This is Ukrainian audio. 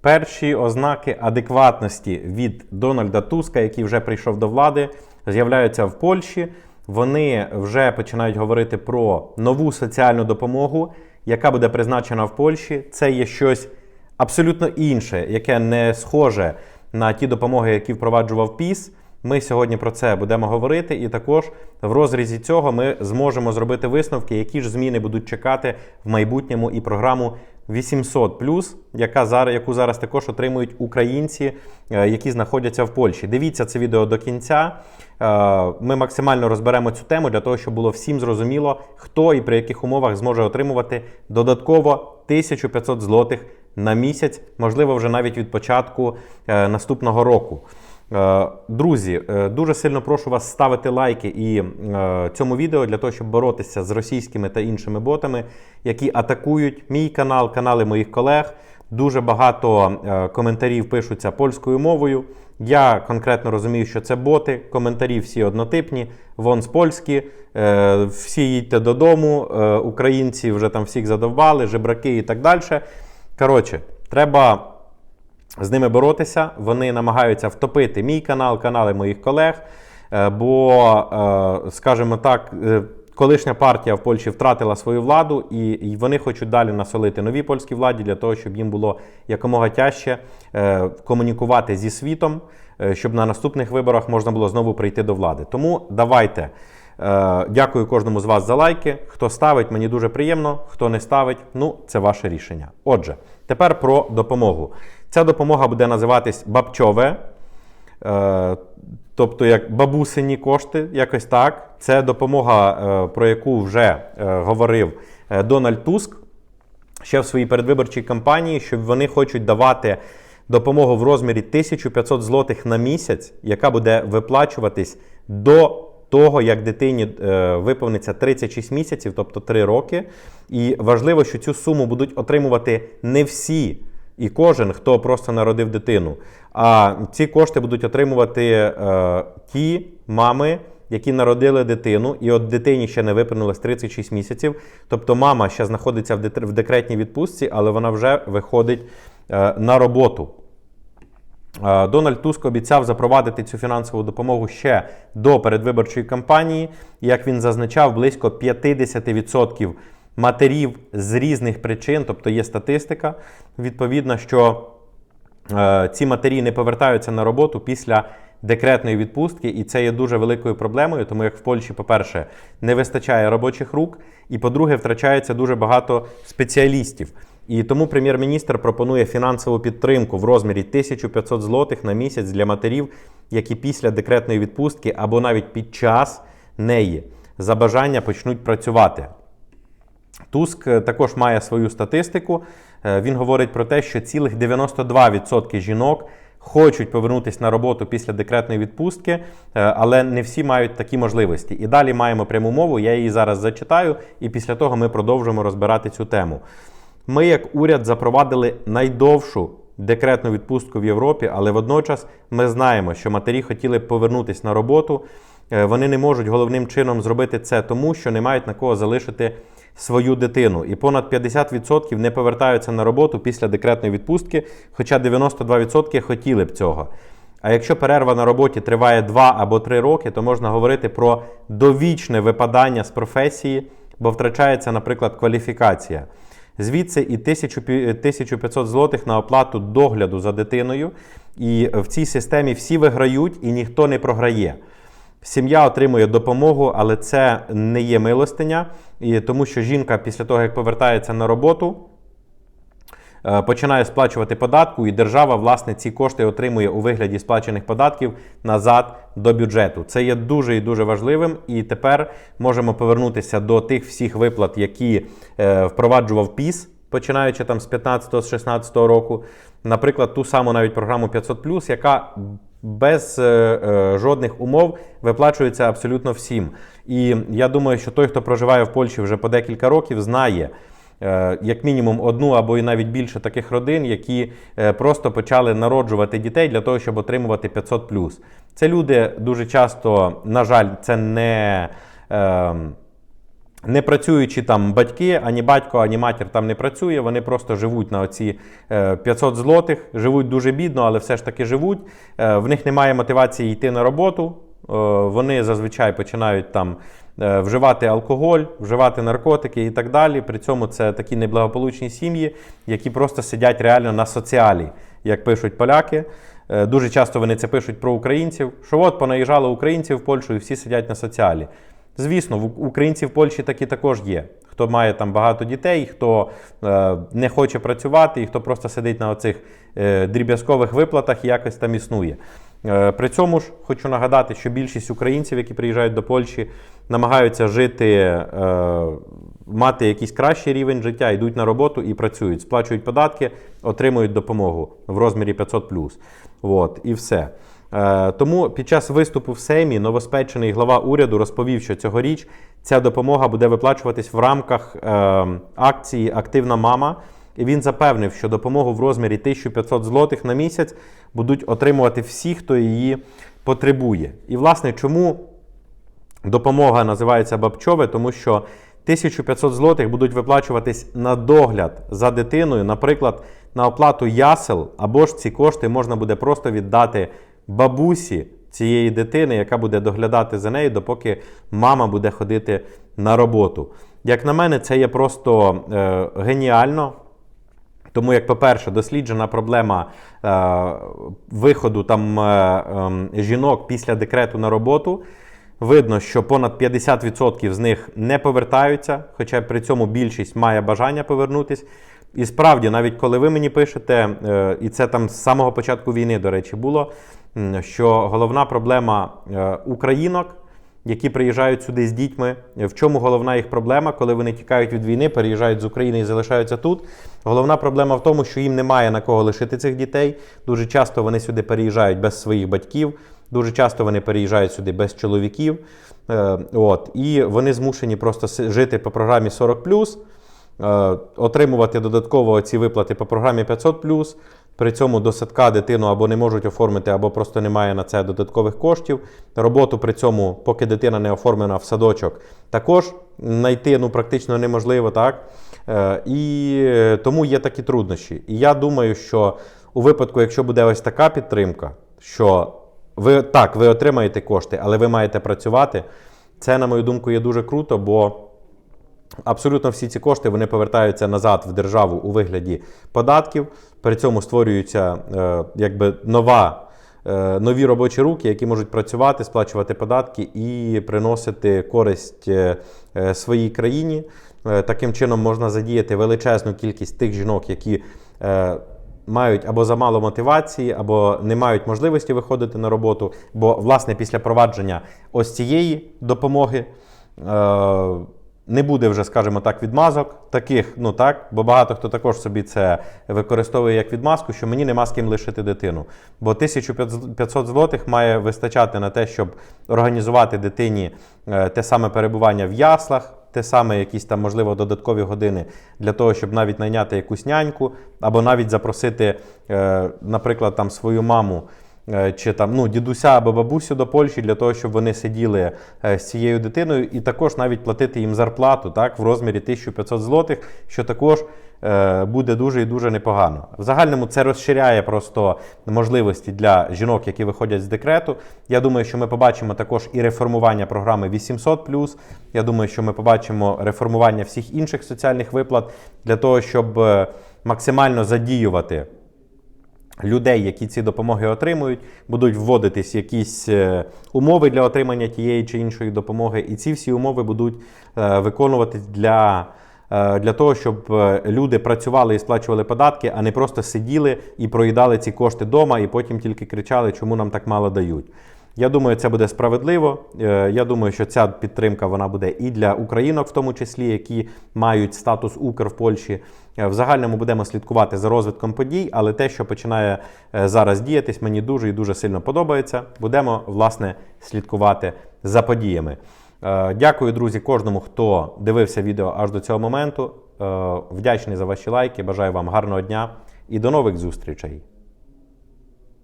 Перші ознаки адекватності від Дональда Туска, який вже прийшов до влади, з'являються в Польщі. Вони вже починають говорити про нову соціальну допомогу, яка буде призначена в Польщі. Це є щось абсолютно інше, яке не схоже на ті допомоги, які впроваджував ПІС. Ми сьогодні про це будемо говорити, і також в розрізі цього ми зможемо зробити висновки, які ж зміни будуть чекати в майбутньому і програму 800+, яка зараз, яку зараз також отримують українці, е, які знаходяться в Польщі. Дивіться це відео до кінця. Е, Ми максимально розберемо цю тему для того, щоб було всім зрозуміло, хто і при яких умовах зможе отримувати додатково 1500 злотих на місяць, можливо, вже навіть від початку е, наступного року. Е, Друзі, е, дуже сильно прошу вас ставити лайки і е, цьому відео для того, щоб боротися з російськими та іншими ботами, які атакують мій канал, канали моїх колег. Дуже багато коментарів пишуться польською мовою. Я конкретно розумію, що це боти. Коментарі всі однотипні, вон з польські. Всі їдьте додому, українці вже там всіх задовбали, жебраки і так далі. Коротше, треба з ними боротися. Вони намагаються втопити мій канал, канали моїх колег. Е, Бо, е, скажімо так, е, колишня партія в Польщі втратила свою владу, і вони хочуть далі насолити новій польській владі для того, щоб їм було якомога тяжче комунікувати зі світом, щоб на наступних виборах можна було знову прийти до влади. Тому давайте. Е, Дякую кожному з вас за лайки. Хто ставить, мені дуже приємно. Хто не ставить, ну це ваше рішення. Отже, тепер про допомогу. Ця допомога буде називатись бабчове, е, тобто як бабусині кошти, якось так. Це допомога, е, про яку вже говорив Дональд Туск ще в своїй передвиборчій кампанії, що вони хочуть давати допомогу в розмірі 1500 злотих на місяць, яка буде виплачуватись до того, як дитині е, виповниться 36 місяців, тобто 3 роки. І важливо, що цю суму будуть отримувати не всі. І кожен, хто просто народив дитину. А ці кошти будуть отримувати е, ті мами, які народили дитину, і от дитині ще не виповнилось 36 місяців. Тобто мама ще знаходиться в, декретній відпустці, але вона вже виходить е, на роботу. Е, Дональд Туск обіцяв запровадити цю фінансову допомогу ще до передвиборчої кампанії. Як він зазначав, близько 50% матерів з різних причин, тобто є статистика, відповідно, що е, ці матері не повертаються на роботу після декретної відпустки, і це є дуже великою проблемою, тому як в Польщі, по-перше, не вистачає робочих рук, і по-друге, втрачається дуже багато спеціалістів. І тому прем'єр-міністр пропонує фінансову підтримку в розмірі 1500 злотих на місяць для матерів, які після декретної відпустки або навіть під час неї за бажання почнуть працювати. Туск е, також має свою статистику. Е, Він говорить про те, що цілих 92% жінок хочуть повернутися на роботу після декретної відпустки, е, але не всі мають такі можливості. І далі маємо пряму мову. Я її зараз зачитаю, і після того ми продовжимо розбирати цю тему. Ми, як уряд, запровадили найдовшу декретну відпустку в Європі, але водночас ми знаємо, що матері хотіли повернутися на роботу. Е, Вони не можуть головним чином зробити це тому, що не мають на кого залишити свою дитину. І понад 50% не повертаються на роботу після декретної відпустки, хоча 92% хотіли б цього. А якщо перерва на роботі триває 2 або 3 роки, то можна говорити про довічне випадання з професії, бо втрачається, наприклад, кваліфікація. Звідси і 1000 пі- 1500 злотих на оплату догляду за дитиною. І в цій системі всі виграють і ніхто не програє. Сім'я отримує допомогу, але це не є милостиня, тому що жінка після того, як повертається на роботу, е, починає сплачувати податку, і держава, власне, ці кошти отримує у вигляді сплачених податків назад до бюджету. Це є дуже і дуже важливим. І тепер можемо повернутися до тих всіх виплат, які е, впроваджував ПІС, починаючи там з 15-16 року. Наприклад, ту саму навіть програму 500+, яка без е, е, жодних умов виплачується абсолютно всім. І я думаю, що той, хто проживає в Польщі вже по декілька років, знає. Е, Як мінімум одну або і навіть більше таких родин, які е, просто почали народжувати дітей для того, щоб отримувати 500+. Це люди дуже часто, на жаль, це не, е, не працюючі там батьки, ані батько, ані матір там не працює, вони просто живуть на оці е, 500 злотих, живуть дуже бідно, але все ж таки живуть. Е, В них немає мотивації йти на роботу. Е, Вони зазвичай починають там е, вживати алкоголь, вживати наркотики і так далі. При цьому це такі неблагополучні сім'ї, які просто сидять реально на соціалі, як пишуть поляки. Е, Дуже часто вони це пишуть про українців, що от понаїжджали українців в Польщу і всі сидять на соціалі. Звісно, в українців в Польщі такі також є. Хто має там багато дітей, хто е, не хоче працювати, і хто просто сидить на оцих е, дріб'язкових виплатах і якось там існує. Е, при цьому ж хочу нагадати, що більшість українців, які приїжджають до Польщі, намагаються жити, е, мати якийсь кращий рівень життя, йдуть на роботу і працюють, сплачують податки, отримують допомогу в розмірі 500 От, і все. Е, Тому під час виступу в Сеймі новоспечений глава уряду розповів, що цьогоріч ця допомога буде виплачуватись в рамках е, акції Активна мама. І він запевнив, що допомогу в розмірі 1500 злотих на місяць будуть отримувати всі, хто її потребує. І, власне, чому допомога називається Бабчове? Тому що 1500 злотих будуть виплачуватись на догляд за дитиною, наприклад, на оплату ясел, або ж ці кошти можна буде просто віддати бабусі цієї дитини, яка буде доглядати за нею, допоки мама буде ходити на роботу. Як на мене, це є просто е, геніально. Тому, як, по-перше, досліджена проблема е, виходу там, е, е, жінок після декрету на роботу. Видно, що понад 50% з них не повертаються, хоча при цьому більшість має бажання повернутись. І справді, навіть коли ви мені пишете, е, і це там з самого початку війни, до речі, було, що головна проблема е, українок, які приїжджають сюди з дітьми. В чому головна їх проблема, коли вони тікають від війни, переїжджають з України і залишаються тут? Головна проблема в тому, що їм немає на кого лишити цих дітей. Дуже часто вони сюди переїжджають без своїх батьків. Дуже часто вони переїжджають сюди без чоловіків. Е, от, і вони змушені просто жити по програмі 40 е, отримувати додатково ці виплати по програмі 500 При цьому до садка дитину або не можуть оформити, або просто немає на це додаткових коштів. Роботу при цьому, поки дитина не оформлена в садочок, також знайти ну, практично неможливо, так? Е, І е, тому є такі труднощі. І я думаю, що у випадку, якщо буде ось така підтримка, що ви так, ви отримаєте кошти, але ви маєте працювати, це, на мою думку, є дуже круто, бо Абсолютно всі ці кошти вони повертаються назад в державу у вигляді податків. При цьому створюються е, якби нова, е, нові робочі руки, які можуть працювати, сплачувати податки і приносити користь е, е, своїй країні. Таким чином можна задіяти величезну кількість тих жінок, які мають або замало мотивації, або не мають можливості виходити на роботу. Бо, власне, після провадження ось цієї допомоги. Не буде вже, скажімо так, відмазок таких, ну так, бо багато хто також собі це використовує як відмазку, що мені нема з ким лишити дитину. Бо 1500 злотих має вистачати на те, щоб організувати дитині е, те саме перебування в яслах, те саме якісь там, можливо, додаткові години для того, щоб навіть найняти якусь няньку, або навіть запросити, е, наприклад, там свою маму. Е, чи там ну, дідуся або бабусю до Польщі для того, щоб вони сиділи е, з цією дитиною, і також навіть платити їм зарплату так, в розмірі 1500 злотих, що також е, буде дуже і дуже непогано. В загальному це розширяє просто можливості для жінок, які виходять з декрету. Я думаю, що ми побачимо також і реформування програми 800+. Я думаю, що ми побачимо реформування всіх інших соціальних виплат для того, щоб максимально задіювати людей, які ці допомоги отримують, будуть вводитись якісь е, умови для отримання тієї чи іншої допомоги, і ці всі умови будуть е, виконуватись для. е, Для того, щоб люди працювали і сплачували податки, а не просто сиділи і проїдали ці кошти вдома, і потім тільки кричали, чому нам так мало дають. Я думаю, це буде справедливо. Е, Я думаю, що ця підтримка вона буде і для українок, в тому числі, які мають статус Укр в Польщі. Е, В загальному будемо слідкувати за розвитком подій, але те, що починає е, зараз діятись, мені дуже і дуже сильно подобається. Будемо власне слідкувати за подіями. Дякую, друзі, кожному, хто дивився відео аж до цього моменту. Вдячний за ваші лайки. Бажаю вам гарного дня і до нових зустрічей.